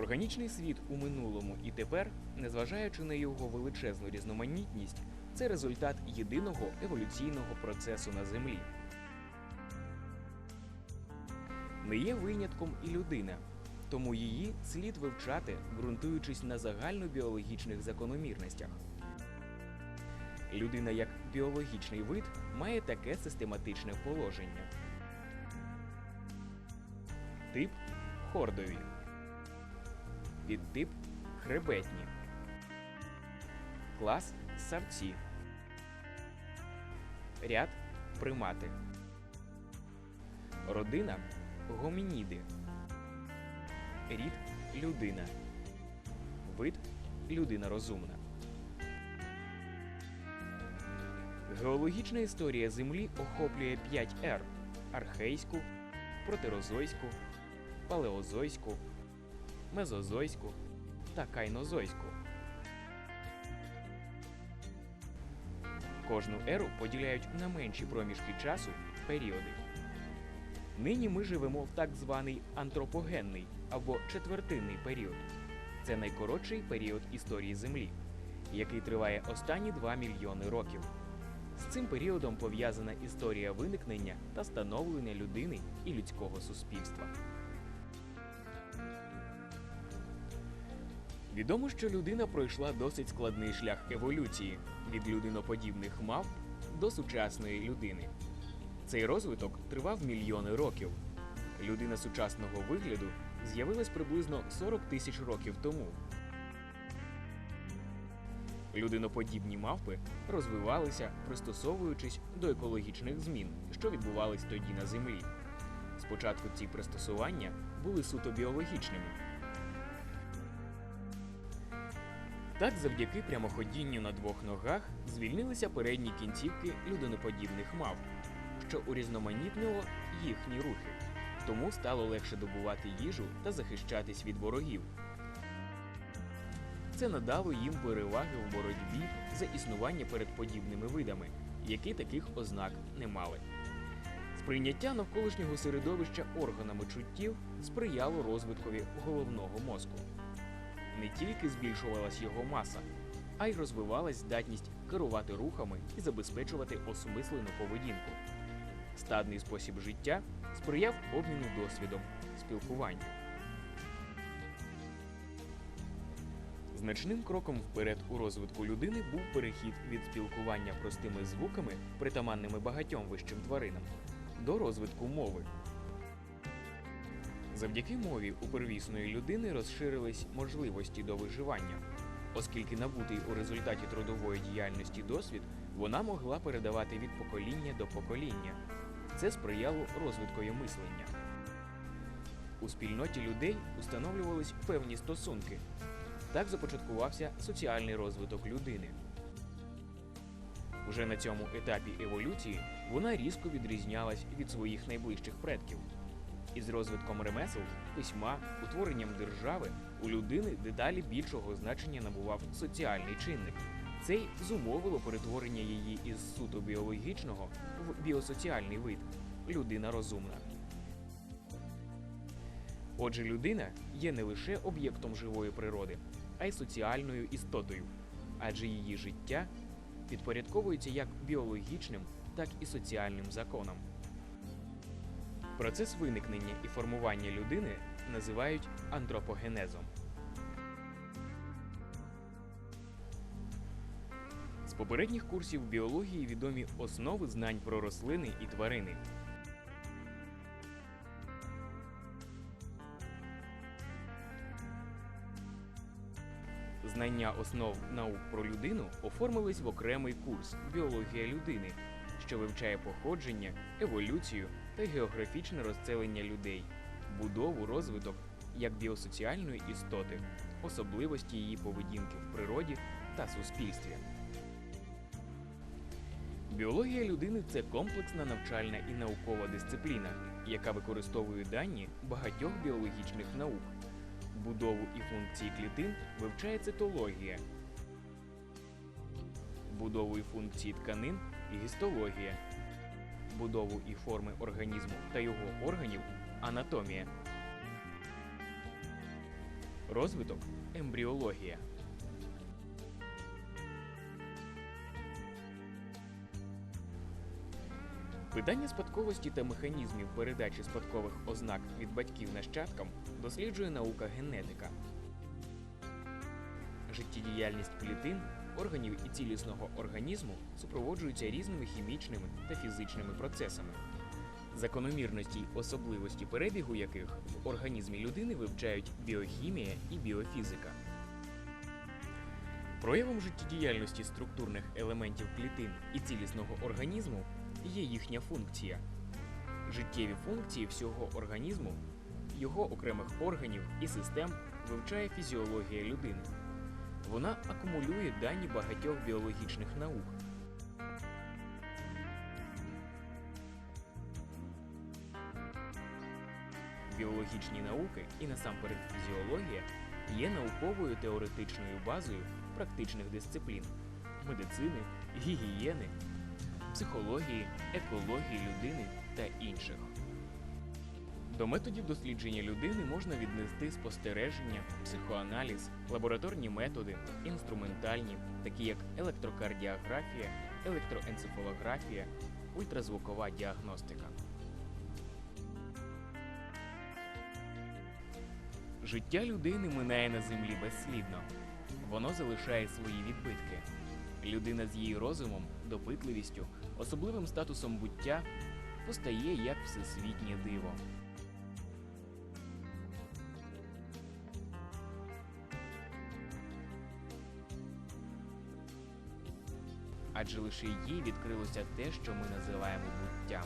Органічний світ у минулому і тепер, незважаючи на його величезну різноманітність, це результат єдиного еволюційного процесу на Землі. Не є винятком і людина, тому її слід вивчати, ґрунтуючись на загальнобіологічних закономірностях. Людина як біологічний вид має таке систематичне положення. Тип хордові. Підтип хребетні. Клас савці. Ряд примати. Родина гомініди. Рід людина. Вид людина розумна. Геологічна історія Землі охоплює 5 ер архейську, протерозойську, палеозойську, мезозойську та кайнозойську. Кожну еру поділяють на менші проміжки часу періоди. Нині ми живемо в так званий антропогенний або четвертинний період. Це найкоротший період історії Землі, який триває останні 2 мільйони років. З цим періодом пов'язана історія виникнення та становлення людини і людського суспільства. Відомо, що людина пройшла досить складний шлях еволюції від людиноподібних мав до сучасної людини. Цей розвиток тривав мільйони років. Людина сучасного вигляду з'явилась приблизно 40 тисяч років тому. Людиноподібні мавпи розвивалися, пристосовуючись до екологічних змін, що відбувались тоді на Землі. Спочатку ці пристосування були суто біологічними. Так, завдяки прямоходінню на двох ногах звільнилися передні кінцівки людиноподібних мавп, що урізноманітнило їхні рухи. Тому стало легше добувати їжу та захищатись від ворогів. Це надало їм переваги в боротьбі за існування перед подібними видами, які таких ознак не мали. Сприйняття навколишнього середовища органами чуттів сприяло розвиткові головного мозку. Не тільки збільшувалась його маса, а й розвивалась здатність керувати рухами і забезпечувати осмислену поведінку. Стадний спосіб життя сприяв обміну досвідом, спілкуванню. Значним кроком вперед у розвитку людини був перехід від спілкування простими звуками, притаманними багатьом вищим тваринам, до розвитку мови. Завдяки мові у первісної людини розширились можливості до виживання, оскільки набутий у результаті трудової діяльності досвід вона могла передавати від покоління до покоління. Це сприяло розвиткові мислення. У спільноті людей установлювались певні стосунки. Так започаткувався соціальний розвиток людини. Уже на цьому етапі еволюції вона різко відрізнялась від своїх найближчих предків. Із розвитком ремесел, письма, утворенням держави у людини дедалі більшого значення набував соціальний чинник. Це й зумовило перетворення її із суто біологічного в біосоціальний вид людина розумна. Отже, людина є не лише об'єктом живої природи, а й соціальною істотою, адже її життя підпорядковується як біологічним, так і соціальним законам. Процес виникнення і формування людини називають антропогенезом. З попередніх курсів біології відомі основи знань про рослини і тварини. Знання основ наук про людину оформились в окремий курс Біологія людини, що вивчає походження, еволюцію та географічне розселення людей, будову, розвиток як біосоціальної істоти, особливості її поведінки в природі та суспільстві. Біологія людини це комплексна навчальна і наукова дисципліна, яка використовує дані багатьох біологічних наук. Будову і функції клітин вивчає цитологія, будову і функції тканин гістологія, будову і форми організму та його органів анатомія. Розвиток ембріологія. Питання спадковості та механізмів передачі спадкових ознак від батьків нащадкам досліджує наука генетика. Життєдіяльність клітин, органів і цілісного організму супроводжуються різними хімічними та фізичними процесами, закономірності й особливості перебігу яких в організмі людини вивчають біохімія і біофізика. Проявом життєдіяльності структурних елементів клітин і цілісного організму є їхня функція. Життєві функції всього організму, його окремих органів і систем вивчає фізіологія людини. Вона акумулює дані багатьох біологічних наук. Біологічні науки і насамперед фізіологія є науковою теоретичною базою практичних дисциплін медицини, гігієни, психології, екології людини та інших. До методів дослідження людини можна віднести спостереження, психоаналіз, лабораторні методи, інструментальні, такі як електрокардіографія, електроенцефалографія, ультразвукова діагностика. Життя людини минає на землі безслідно. Воно залишає свої відбитки. Людина з її розумом, допитливістю, особливим статусом буття постає як всесвітнє диво. Адже лише їй відкрилося те, що ми називаємо буттям.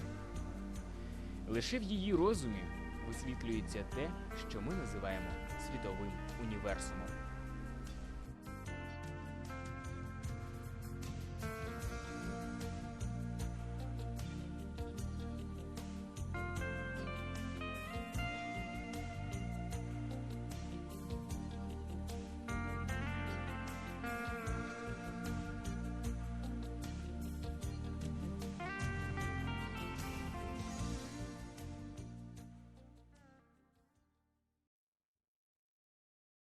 Лише в її розумі висвітлюється те, що ми називаємо світовим універсумом.